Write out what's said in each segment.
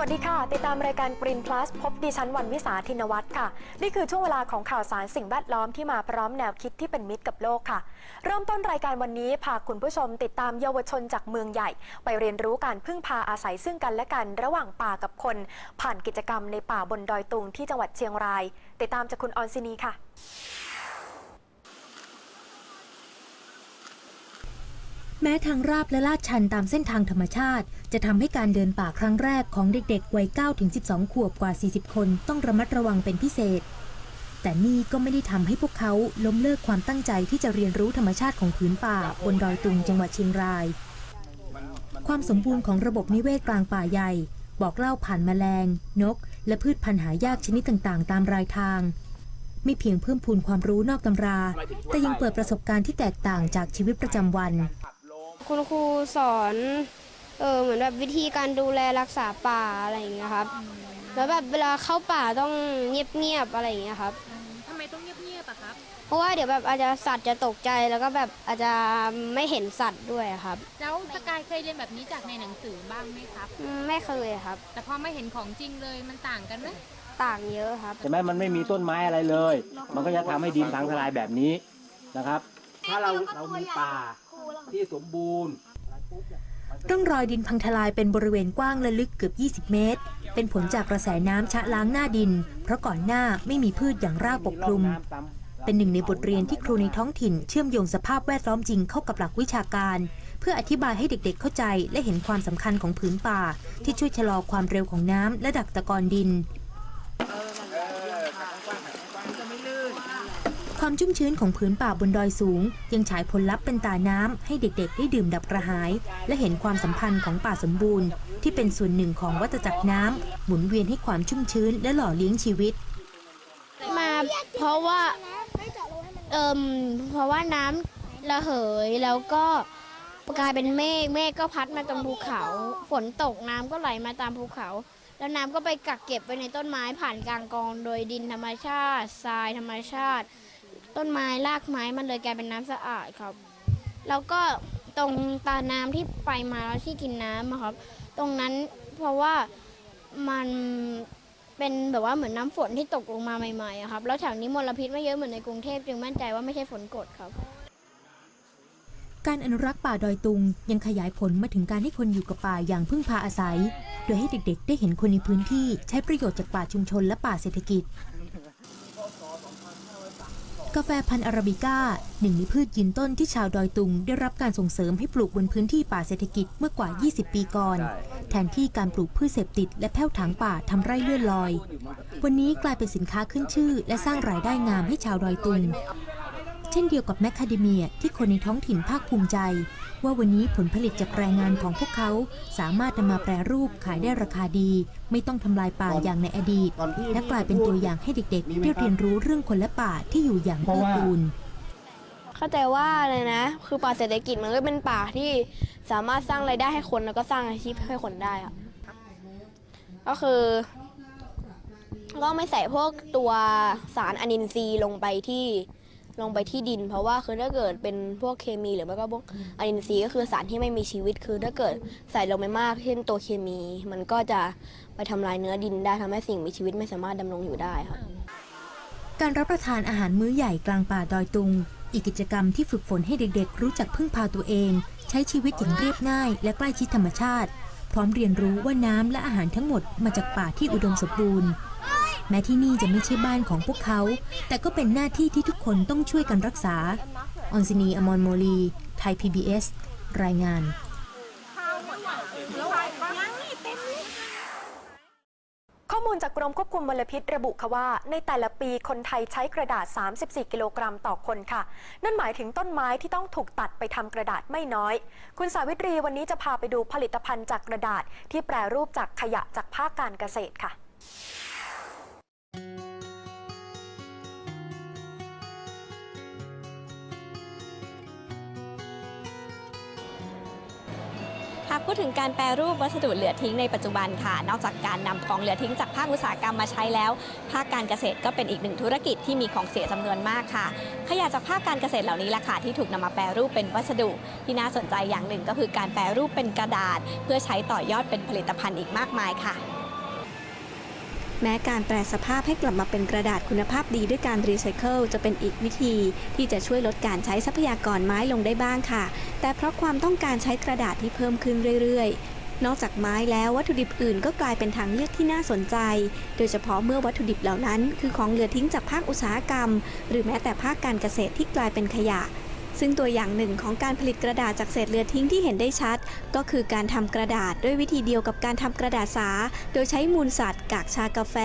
สวัสดีค่ะ ติดตามรายการ Green Plus พบดิฉันวันวิสาธินวัฒน์ค่ะ นี่คือช่วงเวลาของข่าวสารสิ่งแวดล้อมที่มาพร้อมแนวคิดที่เป็นมิตรกับโลกค่ะ เริ่มต้นรายการวันนี้พาคุณผู้ชมติดตามเยาวชนจากเมืองใหญ่ ไปเรียนรู้การพึ่งพาอาศัยซึ่งกันและกัน ระหว่างป่ากับคน ผ่านกิจกรรมในป่าบนดอยตุงที่จังหวัดเชียงราย ติดตามจากคุณออนซินีค่ะ แม้ทางราบและลาดชันตามเส้นทางธรรมชาติ จะทำให้การเดินป่าครั้งแรกของเด็กๆ วัย 9-12 ขวบกว่า 40 คนต้องระมัดระวังเป็นพิเศษ แต่นี่ก็ไม่ได้ทำให้พวกเขาล้มเลิกความตั้งใจที่จะเรียนรู้ธรรมชาติของผืนป่าบนดอยตุงจังหวัดเชียงราย ความสมบูรณ์ของระบบนิเวศกลางป่าใหญ่ บอกเล่าผ่านแมลง นก และพืชพันธุ์หายากชนิดต่างๆ ตามรายทางไม่เพียงเพิ่มพูนความรู้นอกตำรา แต่ยังเปิดประสบการณ์ที่แตกต่างจากชีวิตประจำวัน คุณครูสอนเออเหมือนแบบวิธีการดูแลรักษาป่าอะไรอย่างเงี้ยครับแล้วแบบเวลาเข้าป่าต้องเงียบๆอะไรอย่างเงี้ยครับทำไมต้องเงียบๆอะครับ เพราะว่าเดี๋ยวแบบอาจจะสัตว์จะตกใจแล้วก็แบบอาจจะไม่เห็นสัตว์ด้วยอะครับ แล้วสกายเคยเรียนแบบนี้จากในหนังสือบ้างไหมครับอืมไม่เคยครับ แต่พอไม่เห็นของจริงเลยมันต่างกันไหมต่างเยอะครับใช่ไหมมันไม่มีต้นไม้อะไรเลย มันก็จะทำให้ดินพังทลายแบบนี้นะครับ ถ้าเราเรามีป่า ที่สมบูรณ์ร่องรอยดินพังทลายเป็นบริเวณกว้างและลึกเกือบ 20 เมตร เป็นผลจากกระแสน้ำชะล้างหน้าดิน เพราะก่อนหน้าไม่มีพืชอย่างรากปกคลุม เป็นหนึ่งในบทเรียนที่ครูในท้องถิ่นเชื่อมโยงสภาพแวดล้อมจริงเข้ากับหลักวิชาการ เพื่ออธิบายให้เด็กๆเข้าใจและเห็นความสำคัญของผืนป่า ที่ช่วยชะลอความเร็วของน้ำและดักตะกอนดิน ความชุ่มชื้นของผืนป่าบนดอยสูง ยังฉายผลลัพธ์เป็นตาน้ำให้เด็กๆ ได้ดื่มดับกระหาย และเห็นความสัมพันธ์ของป่าสมบูรณ์ ที่เป็นส่วนหนึ่งของวัฏจักรน้ำหมุนเวียนให้ความชุ่มชื้นและหล่อเลี้ยงชีวิต มาเพราะว่าเอิมเพราะว่าน้ำระเหยแล้วก็กลายเป็นเมฆเมฆก็พัดมาตรงภูเขา ฝนตกน้ำก็ไหลมาตามภูเขา แล้วน้ำก็ไปกักเก็บไว้ในต้นไม้ผ่านกลางกอง โดยดินธรรมชาติทรายธรรมชาติ ต้นไม้รากไม้มันเลยกลายเป็นน้ำสะอาดครับ แล้วก็ตรงตาน้ำที่ไปมาแล้วที่กินน้ำอะครับ ตรงนั้นเพราะว่ามันเป็นแบบว่าเหมือนน้ำฝนที่ตกลงมาใหม่ๆอะครับ แล้วแถวนี้มลพิษไม่เยอะเหมือนในกรุงเทพจึงมั่นใจว่าไม่ใช่ฝนกรดครับ การอนุรักษ์ป่าดอยตุงยังขยายผลมาถึงการให้คนอยู่กับป่าอย่างพึ่งพาอาศัย โดยให้เด็กๆ ได้เห็นคนในพื้นที่ใช้ประโยชน์จากป่าชุมชนและป่าเศรษฐกิจ กาแฟพันธุ์อาราบิก้าหนึ่งในพืชยืนต้นที่ชาวดอยตุง ได้รับการส่งเสริมให้ปลูกบนพื้นที่ป่าเศรษฐกิจเมื่อกว่า 20 ปีก่อน แทนที่การปลูกพืชเสพติดและแผ้วถางป่าทำไร่เลื่อนลอย วันนี้กลายเป็นสินค้าขึ้นชื่อ และสร้างรายได้งามให้ชาวดอยตุง เช่นเดียวกับแมคคาเดเมียที่คนในท้องถิ่นภาคภูมิใจ ว่าวันนี้ผลผลิตจากแรงงานของพวกเขา สามารถนำมาแปรรูปขายได้ราคาดี ไม่ต้องทำลายป่าอย่างในอดีต และกลายเป็นตัวอย่างให้เด็กๆได้เรียนรู้เรื่องคนและป่าที่อยู่อย่างเอื้อกูลเข้าใจว่าเลยนะ คือป่าเศรษฐกิจมันก็เป็นป่าที่สามารถสร้างรายได้ให้คนแล้วก็สร้างอาชีพให้คนได้ครับก็คือก็ไม่ใส่พวกตัวสารอนินทรีย์ลงไปที่ ลงไปที่ดิน เพราะว่าคือถ้าเกิดเป็นพวกเคมีหรือไม่ก็พวกอนินทรีย์ก็คือสารที่ไม่มีชีวิตคือถ้าเกิดใส่ลงไปมากเช่นตัวเคมี มันก็จะไปทำลายเนื้อดินได้ทำให้สิ่งมีชีวิตไม่สามารถดำรงอยู่ได้ครับการรับประทานอาหารมื้อใหญ่กลางป่าดอยตุง อีกกิจกรรมที่ฝึกฝนให้เด็กๆ รู้จักพึ่งพาตัวเอง ใช้ชีวิตอย่างเรียบง่าย และใกล้ชิดธรรมชาติ พร้อมเรียนรู้ว่าน้ำและอาหารทั้งหมดมาจากป่าที่อุดมสมบูรณ์ แม้ที่นี่จะไม่ใช่บ้านของพวกเขา แต่ก็เป็นหน้าที่ที่ทุกคนต้องช่วยกันรักษา ออนซินี อมรโมลี ไทย PBS รายงานข้อมูลจากกรมควบคุมมลพิษระบุค่ะว่า ในแต่ละปีคนไทยใช้กระดาษ 34 กิโลกรัมต่อคนค่ะ นั่นหมายถึงต้นไม้ที่ต้องถูกตัดไปทำกระดาษไม่น้อย คุณสาวิตรีวันนี้จะพาไปดูผลิตภัณฑ์จากกระดาษที่แปรรูปจากขยะจากภาคการเกษตรค่ะ พูดถึงการแปรรูปวัสดุเหลือทิ้งในปัจจุบันค่ะ นอกจากการนำของเหลือทิ้งจากภาคอุตสาหกรรมมาใช้แล้ว ภาคการเกษตรก็เป็นอีกหนึ่งธุรกิจที่มีของเสียจำนวนมากค่ะ ขยะจากภาคการเกษตรเหล่านี้แหละค่ะที่ถูกนำมาแปรรูปเป็นวัสดุ ที่น่าสนใจอย่างหนึ่งก็คือการแปรรูปเป็นกระดาษ เพื่อใช้ต่อยอดเป็นผลิตภัณฑ์อีกมากมายค่ะแม้การแปลสภาพให้กลับมาเป็นกระดาษคุณภาพดีด้วยการรีไซเคิลจะเป็นอีกวิธีที่จะช่วยลดการใช้ทรัพยากรไม้ลงได้บ้างค่ะ แต่เพราะความต้องการใช้กระดาษที่เพิ่มขึ้นเรื่อยๆ นอกจากไม้แล้ววัตถุดิบอื่นก็กลายเป็นทางเลือกที่น่าสนใจ โดยเฉพาะเมื่อวัตถุดิบเหล่านั้น คือของเหลือทิ้งจากภาคอุตสาหกรรม หรือแม้แต่ภาคการเกษตรที่กลายเป็นขยะ ซึ่งตัวอย่างหนึ่งของการผลิตกระดาษจากเศษเหลือทิ้งที่เห็นได้ชัด ก็คือการทำกระดาษด้วยวิธีเดียวกับการทำกระดาษสา โดยใช้มูลสัตว์ กากชากาแฟ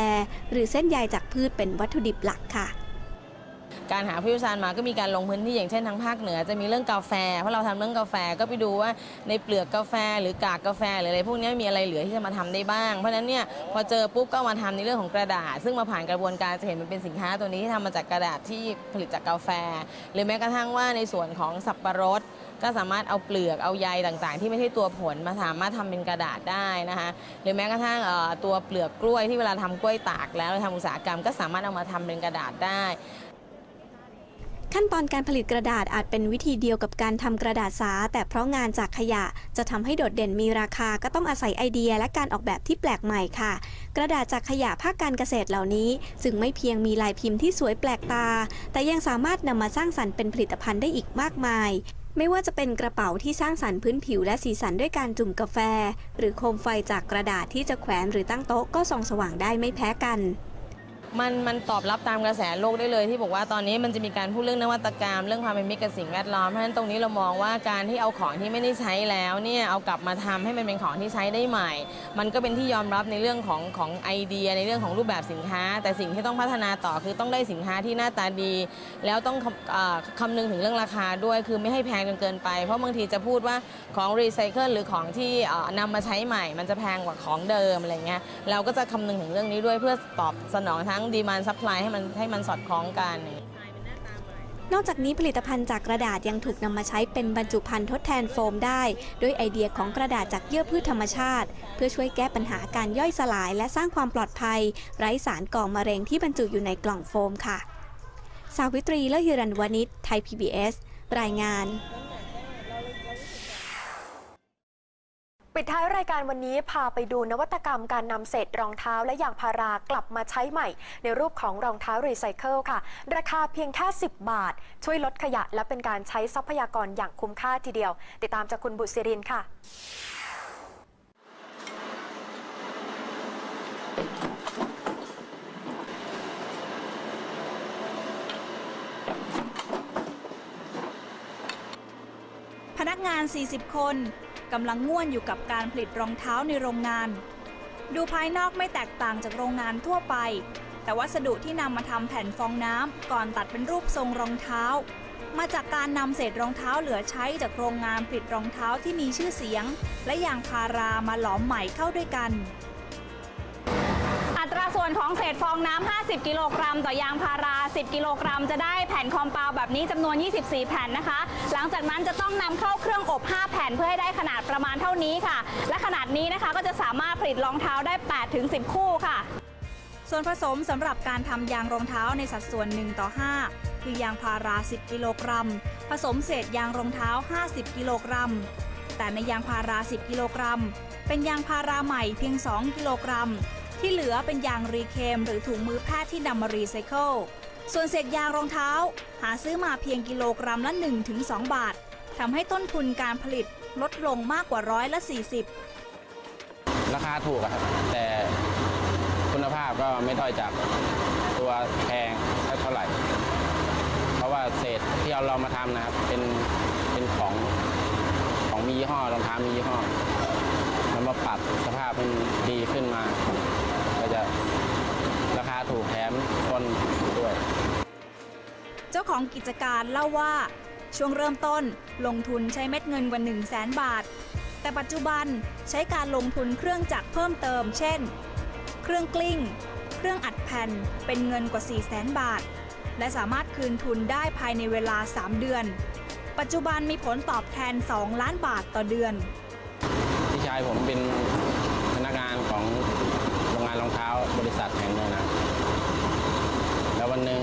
หรือเส้นใยจากพืชเป็นวัตถุดิบหลักค่ะ การหาผู้เชี่ยวชาญมาก็มีการลงพื้นที่อย่างเช่นทางภาคเหนือจะมีเรื่องกาแฟ เพราะเราทำเรื่องกาแฟก็ไปดูว่าในเปลือกกาแฟหรือกากกาแฟหรืออะไรพวกนี้มีอะไรเหลือที่จะมาทำได้บ้าง เพราะฉะนั้นเนี่ยพอเจอปุ๊บก็มาทำในเรื่องของกระดาษ ซึ่งมาผ่านกระบวนการจะเห็นมันเป็นสินค้าตัวนี้ที่ทำมาจากกระดาษที่ผลิตจากกาแฟ หรือแม้กระทั่งว่าในส่วนของสับปะรดก็สามารถเอาเปลือกเอาใยต่างๆ ที่ไม่ใช่ตัวผลมาสามารถทำเป็นกระดาษได้นะคะหรือแม้กระทั่งตัวเปลือกกล้วยที่เวลาทำกล้วยตากแล้วทำอุตสาหกรรมก็สามารถเอามาทำเป็นกระดาษได้ ขั้นตอนการผลิตกระดาษอาจเป็นวิธีเดียวกับการทำกระดาษสา แต่เพราะงานจากขยะจะทำให้โดดเด่นมีราคาก็ต้องอาศัยไอเดียและการออกแบบที่แปลกใหม่ค่ะ กระดาษจากขยะภาคการเกษตรเหล่านี้ จึงไม่เพียงมีลายพิมพ์ที่สวยแปลกตา แต่ยังสามารถนำมาสร้างสรรค์เป็นผลิตภัณฑ์ได้อีกมากมายไม่ว่าจะเป็นกระเป๋าที่สร้างสรรค์พื้นผิวและสีสันด้วยการจุ่มกาแฟ หรือโคมไฟจากกระดาษที่จะแขวนหรือตั้งโต๊ะก็ส่องสว่างได้ไม่แพ้กัน มันมันตอบรับตามกระแสโลกได้เลยที่บอกว่าตอนนี้มันจะมีการพูดเรื่องนวัตกรรม เรื่องความเป็นมิตรกับสิ่งแวดล้อมเพราะฉะนั้นตรงนี้เรามองว่าการที่เอาของที่ไม่ได้ใช้แล้วเนี่ยเอากลับมาทำให้มันเป็นของที่ใช้ได้ใหม่ มันก็เป็นที่ยอมรับในเรื่องของของไอเดียในเรื่องของรูปแบบสินค้า แต่สิ่งที่ต้องพัฒนาต่อคือต้องได้สินค้าที่หน้าตาดี แล้วต้องคำนึงถึงเรื่องราคาด้วยคือไม่ให้แพงจนเกินไป เพราะบางทีจะพูดว่าของรีไซเคิลหรือของที่เอ่อนำมาใช้ใหม่ มันจะแพงกว่าของเดิมอะไรเงี้ยเราก็จะคำนึงถึงเรื่องนี้ด้วยเพื่อตอบสนองทั้งดีมานซัพพลายให้มันให้มันสอดคล้องกัน นอกจากนี้ผลิตภัณฑ์จากกระดาษยังถูกนำมาใช้เป็นบรรจุภัณฑ์ทดแทนโฟมได้ด้วยไอเดียของกระดาษจากเยื่อพืชธรรมชาติ เพื่อช่วยแก้ปัญหาการย่อยสลาย และสร้างความปลอดภัย ไร้สารก่อมะเร็งที่บรรจุอยู่ในกล่องโฟมค่ะ สาวิตรีเลิศฮิรันวณิชไทย PBS รายงาน ปิดท้ายรายการวันนี้พาไปดูนวัตกรรมการนำเศษรองเท้าและยางพารากลับมาใช้ใหม่ ในรูปของรองเท้ารีไซเคิลค่ะ ราคาเพียงแค่ 10 บาท ช่วยลดขยะและเป็นการใช้ทรัพยากรอย่างคุ้มค่าทีเดียว ติดตามจากคุณบุษรินค่ะพนักงาน 40 คน กำลังง่วนอยู่กับการผลิตรองเท้าในโรงงาน ดูภายนอกไม่แตกต่างจากโรงงานทั่วไป แต่วัสดุที่นำมาทำแผ่นฟองน้ำก่อนตัดเป็นรูปทรงรองเท้า มาจากการนำเศษรองเท้าเหลือใช้จากโรงงานผลิตรองเท้าที่มีชื่อเสียง และยางพารามาหลอมใหม่เข้าด้วยกัน อัตราส่วนของเศษฟองน้ำ50 กิโลกรัม ต่อยางพารา 10 กิโลกรัม จะได้แผ่นคอมเปาวแบบนี้จำนวน 24 แผ่นนะคะ หลังจากนั้นจะต้องนำเข้าเครื่องอบ 5 แผ่นเพื่อให้ได้ขนาดประมาณเท่านี้ค่ะ และขนาดนี้นะคะก็จะสามารถผลิตรองเท้าได้ 8-10 คู่ค่ะ ส่วนผสมสำหรับการทำยางรองเท้าในสัดส่วน 1 ต่อ 5 คือยางพารา 10 กิโลกรัม ผสมเศษยางรองเท้า 50 กิโลกรัม แต่ในยางพารา 10 กิโลกรัม เป็นยางพาราใหม่เพียง 2 กิโลกรัม ที่เหลือเป็นยางรีเคมหรือถุงมือแพทย์ที่นำมารีไซเคิล ส่วนเศษยางรองเท้า หาซื้อมาเพียงกิโลกรัมละ 1-2 บาททำให้ต้นทุนการผลิตลดลงมากกว่าร้อยละ 40 ราคาถูกครับ แต่คุณภาพก็ไม่ด้อยจากตัวแพงเท่าไหร่ เพราะว่าเศษที่เราเรามาทำนะครับเป็นเป็นของของมียี่ห้อรองเท้ามียี่ห้อมันมาปรับสภาพให้มันดีขึ้นมา จะราคาถูกแถมต้นด้วย เจ้าของกิจการเล่าว่า ช่วงเริ่มต้นลงทุนใช้เม็ดเงินกว่า 1 0 0 0 0แสนบาท แต่ปัจจุบันใช้การลงทุนเครื่องจักรเพิ่มเติม เช่น เครื่องกลิ้ง เครื่องอัดแผ่นเป็นเงินกว่า 4 0 0แสนบาท และสามารถคืนทุนได้ภายในเวลา 3 เดือน ปัจจุบันมีผลตอบแทน 2 ล้านบาทต่อเดือน พี่ชายผมเป็นพนักงานของโรงงานรองเท้าบริษัทแห่งหนึ่งนะแล้ววันหนึ่ง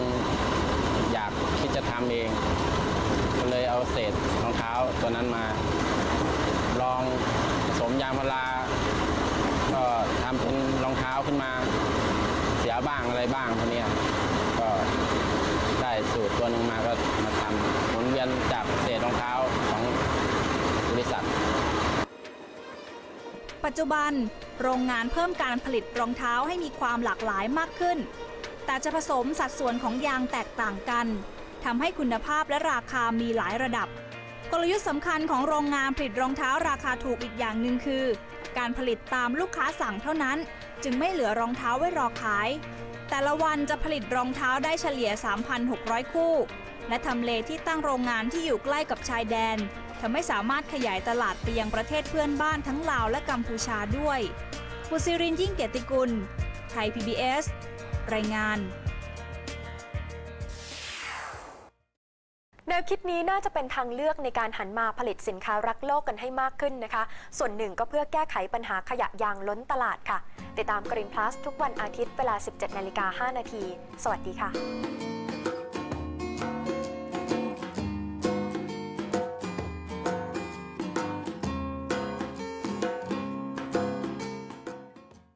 อยากคิดจะทำเอง ก็เลยเอาเศษรองเท้าตัวนั้นมา ลองผสมยางพาราก็ทำเป็นรองเท้าขึ้นมา เสียบ้างอะไรบ้างพวกเนี้ยก็ได้สูตรตัวหนึ่งมาก็มาทำหมุนเวียนจากเศษรองเท้าของบริษัท ปัจจุบัน โรงงานเพิ่มการผลิตรองเท้าให้มีความหลากหลายมากขึ้น แต่จะผสมสัดส่วนของยางแตกต่างกันทำให้คุณภาพและราคามีหลายระดับ กลยุทธ์สำคัญของโรงงานผลิตรองเท้าราคาถูกอีกอย่างหนึ่งคือ การผลิตตามลูกค้าสั่งเท่านั้น จึงไม่เหลือรองเท้าไว้รอขาย แต่ละวันจะผลิตรองเท้าได้เฉลี่ย 3,600 คู่ และทำเลที่ตั้งโรงงานที่อยู่ใกล้กับชายแดน ทำให้สามารถขยายตลาดไปยังประเทศเพื่อนบ้านทั้งลาวและกัมพูชาด้วยบุษรินยิ่งเกียรติกุล ไทย PBS รายงานแนวคิดนี้น่าจะเป็นทางเลือกในการหันมาผลิตสินค้ารักโลกกันให้มากขึ้นนะคะ ส่วนหนึ่งก็เพื่อแก้ไขปัญหาขยะยางล้นตลาดค่ะ ติดตาม Green Plus ทุกวันอาทิตย์เวลา 17 นาฬิกา 5 นาที สวัสดีค่ะ